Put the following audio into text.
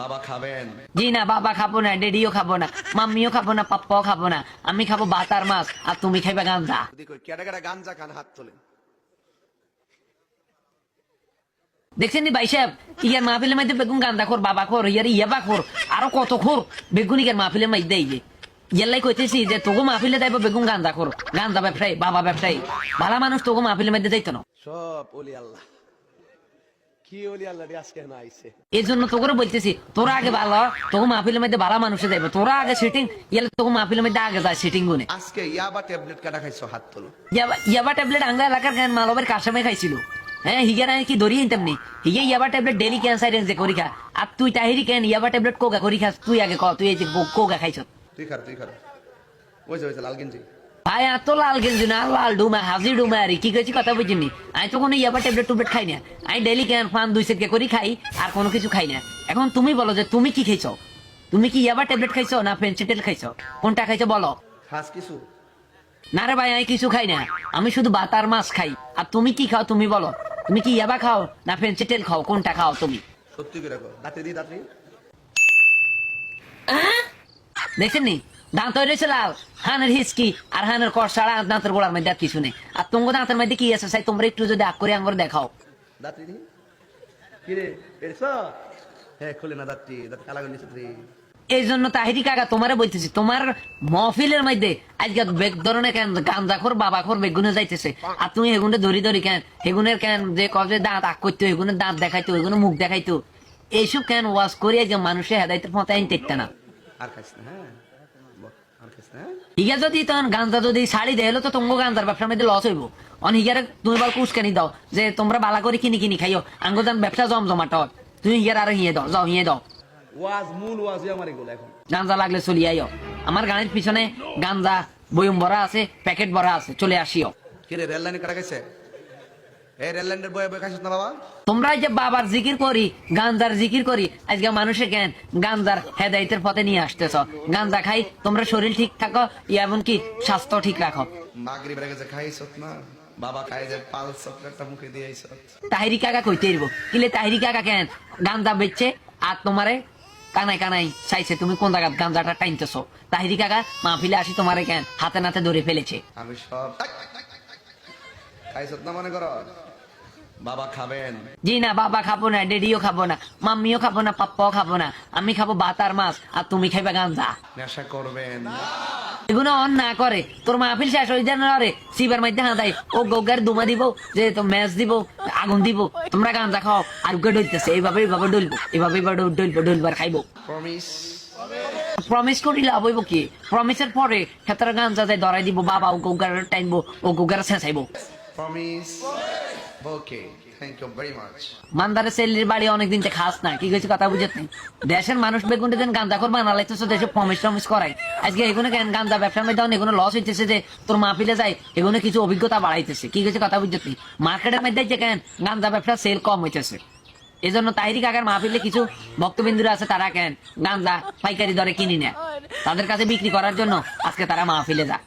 বাবা খাবেন। জি না বাবা খাব না ডেডিও খাব না মাম্মিও খাব না পাপ্পাও খাব না। আমি খাব বাতার মাছ আর তুমি খাইবে গাঞ্জা গাঞ্জা খান হাত তোলেন দেখছেন ভাই সাহেব? ইয়ার মাহফিলের মধ্যে বেগুন গান্দা খোর বাবা খোর ইয়ার ইয়াবা খোর আরও কত খোর বেগুন ইয়ার মাহফিলের মধ্যে এই যে। ইয়াল্লাই কইতেছি যে তোগো মাহফিলে যাইবো বেগুন গান্দা খোর গান্দা ব্যবসায়ী বাবা ব্যবসায়ী। ভালো মানুষ তোগো মাহফিলের মধ্যে যাইতো না। সব ওলি আল্লাহ। কি ওলি আল্লাহ আজকে না আইছে। এই জন্য তোকে বলতেছি তোরা আগে ভালো তোকে মাহফিলের মধ্যে ভালো মানুষে যাইবে। তোরা আগে সিটিং ইয়ালে তোকে মাহফিলের মধ্যে আগে যায় সিটিং গুনে। আজকে ইয়াবা ট্যাবলেট কাটা খাইছো হাত তোলো। ইয়াবা- ইয়াবা ট্যাবলেট আঙ্গা এলাকার জ্ঞান মালবের কাশামে খাইছিল? হ্যাঁ হিগা নাই কি ধরিয়ে নিতাম নি? হিগে ইয়াবা ট্যাবলেট ডেলি ক্যান্সার যে করি খা। আর তুই তাহিরি কেন ইয়াবা ট্যাবলেট কোগা করি খাস তুই আগে ক তুই এই যে কো- কোগা খাইছ? তুই খার তুই খার ওই যে ওই যে লাল গেঞ্জি। ভাই এত লাল গেঞ্জি না লাল ডুমা হাজি ডুমা আরে কি কইছি কথা বুঝিনি? আমি তো কোনো ইয়াবা ট্যাবলেট টুবলেট খাই না। আমি ডেলি ক্যান ফান দুই সেট করি খাই আর কোনো কিছু খাই না। এখন তুমি বলো যে তুমি কি খাইছো? তুমি কি ইয়াবা ট্যাবলেট খাইছো না ফেন্সিটেল খাইছো? কোনটা খাইছো বলো। খাস কিছু? না রে ভাই আমি কিছু খাই না। আমি শুধু বাতার মাছ খাই। আর তুমি কি খাও তুমি বলো। তুমি কি ইয়াবা খাও না ফেন্সিটেল খাও? কোনটা খাও তুমি? সত্যি করে দাঁতে দি দাঁতে দেখছেন নি দাঁত রয়েছে লাল। হানের হিসকি আর হানের কর দাঁতের গোড়ার মধ্যে আর কিছু নেই। আর তোমার দাঁতের মধ্যে কি আছে সাই তোমরা একটু যদি আগ করে আঙ্গুর দেখাও। হ্যাঁ এই জন্য তাহিরি কাকা তোমারে বলতেছি তোমার মহফিলের মধ্যে আজকে বেগ ধরনের কেন গান্দা খোর বাবা খোর বেগুনে যাইতেছে। আর তুমি হেগুনে ধরি ধরি কেন হেগুনের কেন যে কবে দাঁত আগ করতো হেগুনের দাঁত দেখাইতো হেগুনে মুখ দেখাইতো। এইসব কেন ওয়াশ করিয়া যে মানুষের হেদায়তের পথে আইন দেখতে না। আর খাইস না হ্যাঁ বল, আর খাইস না হ্যাঁ? হিগা যদি তখন যদি শাড়ি দেয় তো তোমার গাঞ্জার ব্যবসার মধ্যে লস হইব। অন হিগারে তুমি বল কুসকানি দাও যে তোমরা বালা করে কিনি কিনি খাইও আঙ্গুদান ব্যবসা জমজমাট। তুমি হিগার আরও হিয়ে দাও যাও হিয়ে দাও। ওয়াজ মূল ওয়াজ আমার এগুলো এখন। গাঞ্জা লাগলে চলি আইও। আমার গাড়ির পিছনে গাঞ্জা বয়ম ভরা আছে প্যাকেট ভরা আছে চলে আসিও। কি রেল লাইনে কাটা গেছে এই রেল বয়ে বয়ে খাইছিস না বাবা? তোমরা যে বাবার জিকির করি গাঞ্জার জিকির করি আজকে মানুষে কেন গাঞ্জার হেদায়তের পথে নিয়ে আসতেছ? গাঞ্জা খাই তোমরা শরীর ঠিক থাকো এমনকি স্বাস্থ্য ঠিক রাখো। মাগরি বেড়ে গেছে খাইছ না বাবা খাই যে পাল চকলেটটা মুখে দিয়ে আইছ তাহিরি কাকা কইতে এরবো কিলে তাহিরি কাকা কেন? গান্দা বেচছে আর তোমারে কানাই কানাই চাইছে তুমি কোন জায়গা গাঞ্জাটা টাইনতেছো তাহিরি কাকা মাহফিলে আসি তোমারে কেন? হাতে নাতে ধরে ফেলেছে। আমি সব খাইছ না মনে করো? বাবা খাবেন। জি না বাবা খাব না ডেডিও খাব না মাম্মিও খাব না পাপ্পাও খাব না। আমি খাব বাতার মাছ আর তুমি খাইবে গাঞ্জা নেশা করবেন। এগুলো অন না করে তোর মাহফিল শেষ হয়ে যায় না রে শিবার মধ্যে হাঁদাই ও গৌগার দুমা দিব যে তো ম্যাচ দিব আগুন দিব তোমরা গাঞ্জা খাও আর উগে ডলতেছে এইভাবে এইভাবে ডলবো এইভাবে এইভাবে ডলবো ডলবার খাইবো। প্রমিস প্রমিস করি লাভ কি? প্রমিসের পরে ক্ষেত্রে গাঞ্জা যায় ধরাই দিব বাবা ও গৌগার টাইনবো ও গৌগার ছেঁচাইবো প্রমিস মান্দারে বাড়ি অনেকদিন খাস না কি কথা দেশের মানুষ বেগুনটা করবা না দেশে করাই আজকে কেন গাঞ্জা ব্যবসার মধ্যে লস হইতেছে যে তোর মাহফিলে যায় কিছু অভিজ্ঞতা বাড়াইতেছে, কি কথা মার্কেটের মধ্যে যে কেন গাঞ্জা ব্যবসা সেল কম হইতেছে। এই জন্য তাহিরি কাকার মাহফিলে কিছু ভক্তবিন্দুরা আছে, তারা কেন গাঞ্জা পাইকারি দরে কিনি নেয়। তাদের কাছে বিক্রি করার জন্য আজকে তারা মাহফিলে যায়।